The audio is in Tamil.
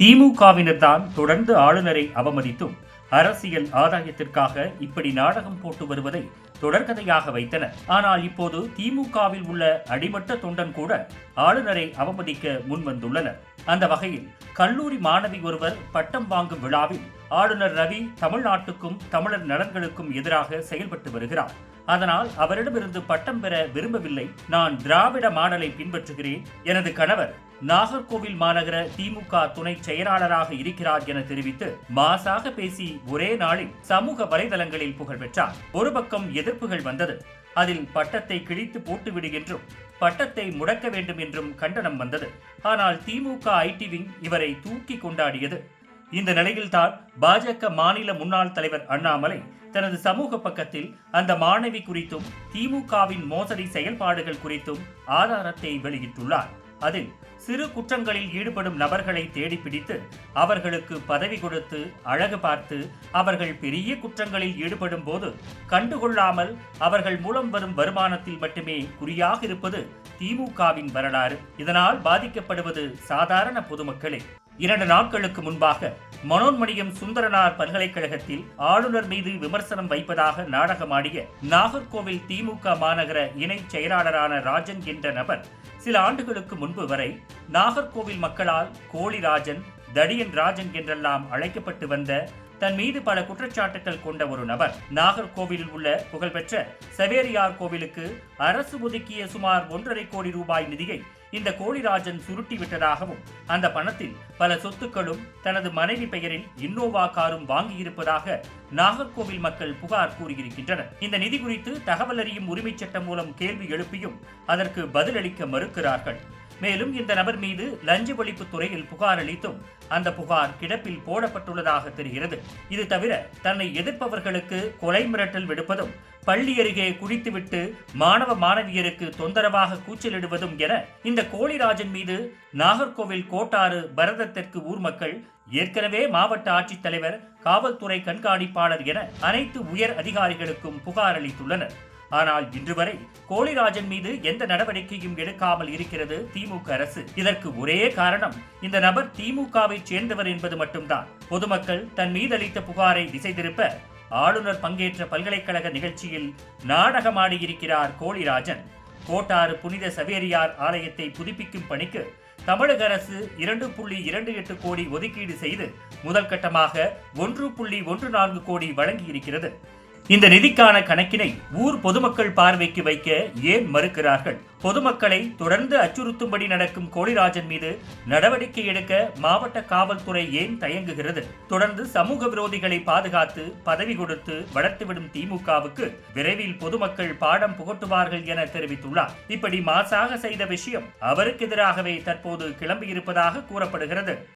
திமுகவினர் தான் தொடர்ந்து ஆளுநரை அவமதித்தும் அரசியல் ஆதாயத்திற்காக இப்படி நாடகம் போட்டு வருவதை தொடர்கதையாக வைத்தனர். ஆனால் இப்போது திமுகவில் உள்ள அடிமட்ட தொண்டன் கூட ஆளுநரை அவமதிக்க முன்வந்துள்ளனர். அந்த வகையில் கல்லூரி மாணவி ஒருவர் பட்டம் வாங்கும் விழாவில் ஆளுநர் ரவி தமிழ்நாட்டுக்கும் தமிழர் நலன்களுக்கும் எதிராக செயல்பட்டு வருகிறார். அதனால் அவரிடமிருந்து பட்டம் பெற விரும்பவில்லை. நான் திராவிட மாடலை பின்பற்றுகிறேன். எனது கணவர் நாகர்கோவில் மாநகர திமுக துணை செயலாளராக இருக்கிறார் என தெரிவித்து மாசாக பேசி ஒரே நாளில் சமூக வலைதளங்களில் புகழ் பெற்றார். ஒரு பக்கம் எதிர்ப்புகள் வந்தது. அதில் பட்டத்தை கிழித்து போட்டுவிடு என்றும் பட்டத்தை முடக்க வேண்டும் என்றும் கண்டனம் வந்தது. ஆனால் திமுக ஐடி விங் இவரை தூக்கி கொண்டாடியது. இந்த நிலையில்தான் பாஜக மாநில முன்னாள் தலைவர் அண்ணாமலை தனது சமூக பக்கத்தில் அந்த மாணவி குறித்தும் திமுகவின் மோசடி செயல்பாடுகள் குறித்தும் ஆதாரத்தை வெளியிட்டுள்ளார். அதில் சிறு குற்றங்களில் ஈடுபடும் நபர்களை தேடி பிடித்து அவர்களுக்கு பதவி கொடுத்து அழகு பார்த்து அவர்கள் பெரிய குற்றங்களில் ஈடுபடும் போது கண்டுகொள்ளாமல் அவர்கள் மூலம் வரும் வருமானத்தில் மட்டுமே குறியாக இருப்பது திமுகவின் வரலாறு. இதனால் பாதிக்கப்படுவது சாதாரண பொதுமக்களே. இரண்டு நாட்களுக்கு முன்பாக மனோன்மணியம் சுந்தரனார் பல்கலைக்கழகத்தில் ஆளுநர் மீது விமர்சனம் வைப்பதாக நாடகமாடிய நாகர்கோவில் திமுக மாநகர இணை செயலாளரான ராஜன் என்ற நபர் சில ஆண்டுகளுக்கு முன்பு வரை நாகர்கோவில் மக்களால் கோழிராஜன் தடியன் ராஜன் என்றெல்லாம் அழைக்கப்பட்டு வந்த தன் மீது பல குற்றச்சாட்டுகள் கொண்ட ஒரு நபர். நாகர்கோவிலில் உள்ள புகழ்பெற்ற செவேரியார் கோவிலுக்கு அரசு ஒதுக்கிய சுமார் ஒன்றரை கோடி ரூபாய் நிதியை இந்த கோழிராஜன் சுருட்டி விட்டதாகவும் அந்த பணத்தில் பல சொத்துக்களும் தனது மனைவி பெயரில் இன்னோவா காரும் வாங்கியிருப்பதாக நாகர்கோவில் மக்கள் புகார் கூறியிருக்கின்றனர். இந்த நிதி குறித்து தகவல் அறியும் உரிமைச் சட்டம் மூலம் கேள்வி எழுப்பியும் அதற்கு பதிலளிக்க மறுக்கிறார்கள். மேலும் இந்த நபர் மீது லஞ்ச ஒழிப்பு துறையில் புகார் அளித்தும் அந்த புகார் கிடப்பில் போடப்பட்டுள்ளதாக தெரிகிறது. இது தவிர தன்னை எதிர்ப்பவர்களுக்கு கொலை மிரட்டல் விடுப்பதும் பள்ளி அருகே குடித்துவிட்டு மாணவ மாணவியருக்கு தொந்தரவாக கூச்சலிடுவதும் என இந்த கோழிராஜன் மீது நாகர்கோவில் கோட்டாறு பரத தெற்கு ஊர் மக்கள் ஏற்கனவே மாவட்ட ஆட்சித்தலைவர் காவல்துறை கண்காணிப்பாளர் என அனைத்து உயர் அதிகாரிகளுக்கும் புகார் அளித்துள்ளனர். ஆனால் இன்று வரை கோழிராஜன் மீது எந்த நடவடிக்கையும் எடுக்காமல் இருக்கிறது திமுக அரசு. இதற்கு ஒரே காரணம் இந்த நபர் திமுகவை சேர்ந்தவர் என்பது மட்டும்தான். பொதுமக்கள் தன் மீது அளித்த புகாரை திசை திருப்ப ஆளுநர் பங்கேற்ற பல்கலைக்கழக நிகழ்ச்சியில் நாடகமாடியிருக்கிறார் கோழிராஜன். கோட்டாறு புனித சவேரியார் ஆலயத்தை புதுப்பிக்கும் பணிக்கு தமிழக அரசு இரண்டு புள்ளி இரண்டு எட்டு கோடி ஒதுக்கீடு செய்து முதல் கட்டமாக ஒன்று புள்ளி ஒன்று நான்கு கோடி வழங்கியிருக்கிறது. இந்த நிதிக்கான கணக்கினை ஊர் பொதுமக்கள் பார்வைக்கு வைக்க ஏன் மறுக்கிறார்கள்? பொதுமக்களை தொடர்ந்து அச்சுறுத்தும்படி நடக்கும் கோழிராஜன் மீது நடவடிக்கை எடுக்க மாவட்ட காவல்துறை ஏன் தயங்குகிறது? தொடர்ந்து சமூக விரோதிகளை பாதுகாத்து பதவி கொடுத்து வளர்த்துவிடும் திமுகவுக்கு விரைவில் பொதுமக்கள் பாடம் புகட்டுவார்கள் என தெரிவித்துள்ளார். இப்படி மாசாக செய்த விஷயம் அவருக்கு எதிராகவே தற்போது கிளம்பியிருப்பதாக கூறப்படுகிறது.